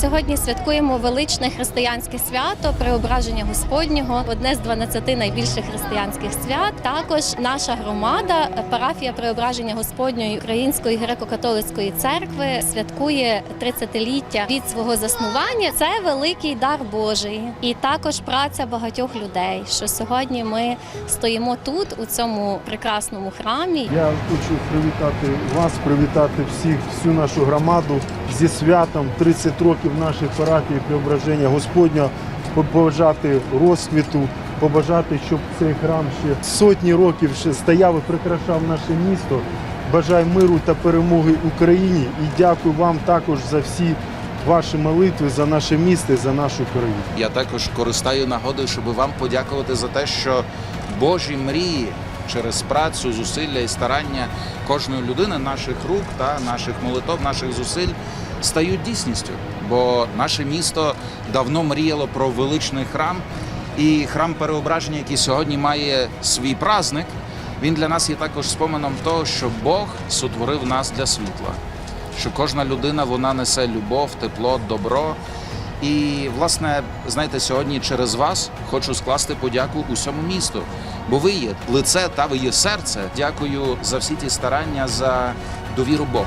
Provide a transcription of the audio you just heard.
сьогодні святкуємо величне християнське свято Преображення Господнього, одне з 12 найбільших християнських свят. Також наша громада, парафія Преображення Господньої Української греко-католицької церкви, святкує 30-ліття від свого заснування. Це великий дар Божий, і також праця багатьох людей. Що сьогодні ми стоїмо тут, у цьому прекрасному храмі, Я хочу привітати вас, привітати всіх, всю нашу громаду зі святом 30 років нашої парафії Преображення Господня, побажати розквіту, побажати, щоб цей храм ще сотні років ще стояв і прикрашав наше місто. Бажаю миру та перемоги Україні і дякую вам також за всі ваші молитви за наше місто за нашу країну. Я також користаю нагодою, щоб вам подякувати за те, що Божі мрії через працю, зусилля і старання кожної людини, наших рук та наших молитов, наших зусиль стають дійсністю. Бо наше місто давно мріяло про величний храм, і храм переображення, який сьогодні має свій праздник, він для нас є також споменом того, що Бог сотворив нас для світла що кожна людина вона несе любов, тепло, добро. І, власне, знаєте, сьогодні через вас хочу скласти подяку усьому місту, бо ви є лице та ви є серце. Дякую за всі ті старання, за довіру Богу.